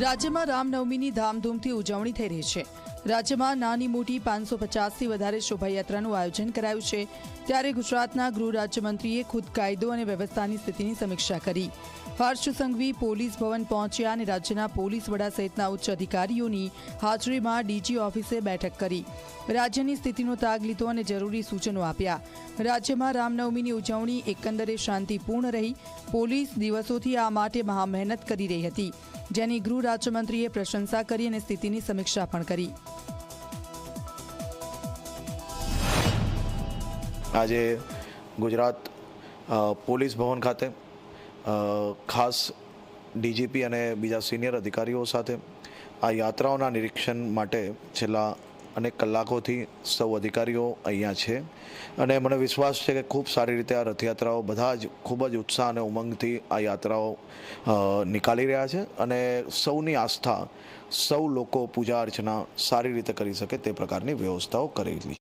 રાજ્યમાં રામનવમીની ધામધૂમથી ઉજવણી થઈ રહી છે. રાજ્યમાં નાની મોટી પાંચસો પચાસથી વધારે શોભાયાત્રાનું આયોજન કરાયું છે. ત્યારે ગુજરાતના ગૃહ રાજ્યમંત્રીએ ખુદ કાયદો અને વ્યવસ્થાની સ્થિતિની સમીક્ષા કરી. હર્ષ સંઘવી પોલીસ ભવન પહોંચ્યા અને રાજ્યના પોલીસ વડા સહિતના ઉચ્ચ અધિકારીઓની હાજરીમાં ડીજી ઓફિસે બેઠક કરી. રાજ્યની સ્થિતિનો તાગ લીધો અને જરૂરી સૂચનો આપ્યા. રાજ્યમાં રામનવમીની ઉજવણી એકંદરે શાંતિપૂર્ણ રહી. પોલીસ દિવસોથી આ માટે મહા મહેનત કરી રહી હતી. જેની ગૃહ રાજ્યમંત્રીએ પ્રશંસા કરી અને સ્થિતિની સમીક્ષા પણ કરી. આજે ગુજરાત પોલીસ ભવન ખાતે ખાસ ડીજીપી અને બીજા સિનિયર અધિકારીઓ સાથે આ યાત્રાઓના નિરીક્ષણ માટે છેલ્લા અનેક કલાકોથી સૌ અધિકારીઓ અહીંયા છે. અને મને વિશ્વાસ છે કે ખૂબ સારી રીતે આ રથયાત્રાઓ બધા જ ખૂબ જ ઉત્સાહ અને ઉમંગથી આ યાત્રાઓ નીકાળી રહ્યા છે અને સૌની આસ્થા, સૌ લોકો પૂજા અર્ચના સારી રીતે કરી શકે તે પ્રકારની વ્યવસ્થાઓ કરેલી